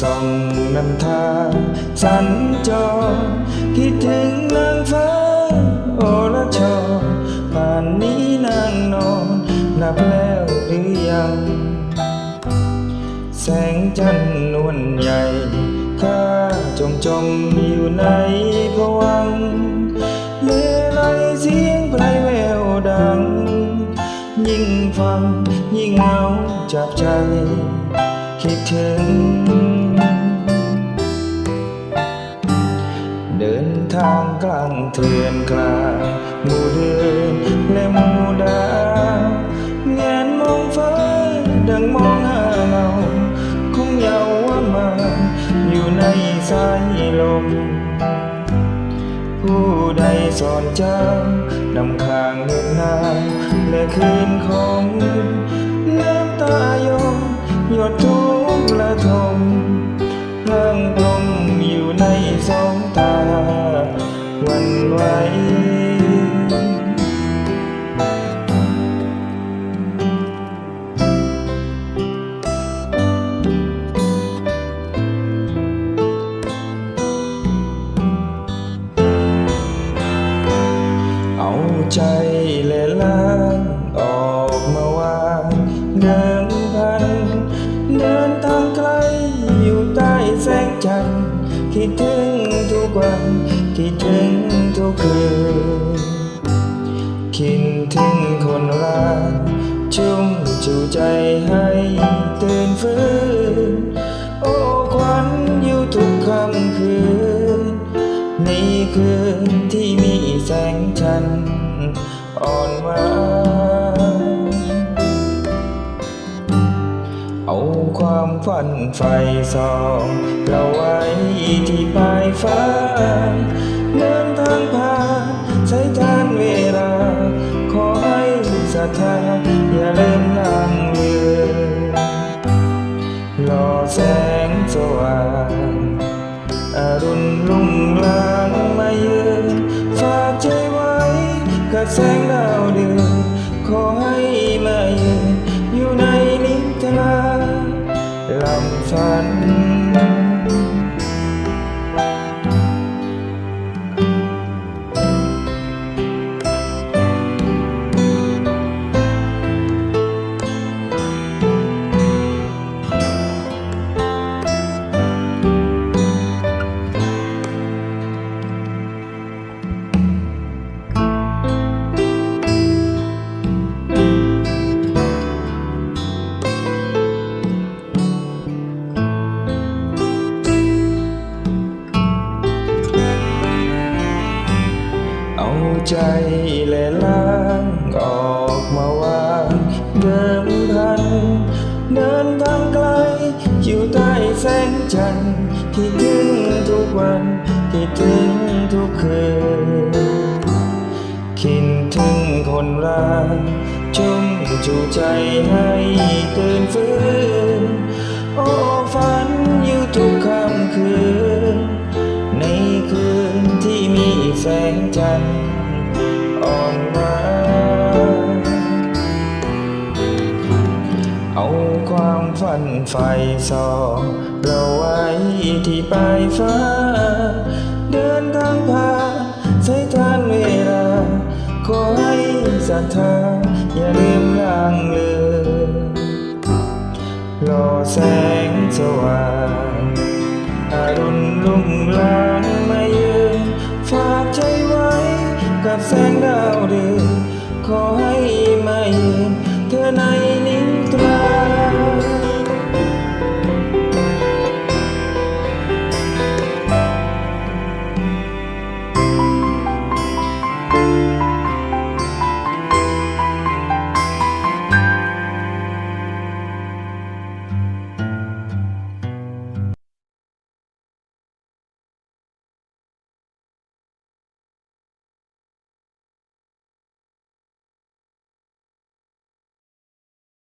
ส่องนำทางสัญจรคิดถึงนางฟ้า โอละชอป่านนี้นางนอนหลับแล้วหรือยัง แสงจันทร์นวลใหญ่ข้าจมจมอยู่ในภวังค์เลไลเสียงไพรแววดัง ยิ่งฟังยิ่งเหงาจับใจ คิดถึง ดินทางกลางเถื่อนกลางหมู่เดือนและหมู่ดาวแงนมองฟ้าดังมองหาเราคงเยา เอาใจแหลลันไหวเอาใจและล้างออกมาวางเดินพัน เดินทางไกลอยู่ใต้แสงจันทร์คิดถึงทุกวันคิดถึง ทุกคืน คิดถึงคนรัก ชุ่มจูใจให้ตื่นฟื้น โอ้ควันอยู่ทุกค่ำคืนในคืนที่มีแสงจันทร์อ่อนหวานเอาความฝันไฟส่องเราไว้ที่ปลายฟ้า เดินทางผ่านใช้ทานเวลา ขอให้ศรัทธาอย่าเริ่มลางเลือนรอแสงสว่างอรุณลุ่งลางมาเยือนฝากใจไว้กับแสงดาวเดือน จันทร์คิดถึงทุกวันคิดถึงทุกคืนคิดถึงคนรักจุ่มจูใจให้ตื่นฟื้นามฝันไฟส่องเราไว้ที่ปลายฟ้า เดินทางผ่านสายทานเวลา ขอให้ศรัทธา อย่าลืมลางเลือรอแสงสว่างอรุณลุ่งลางมาเยือนฝากใจไว้กับแสงดาว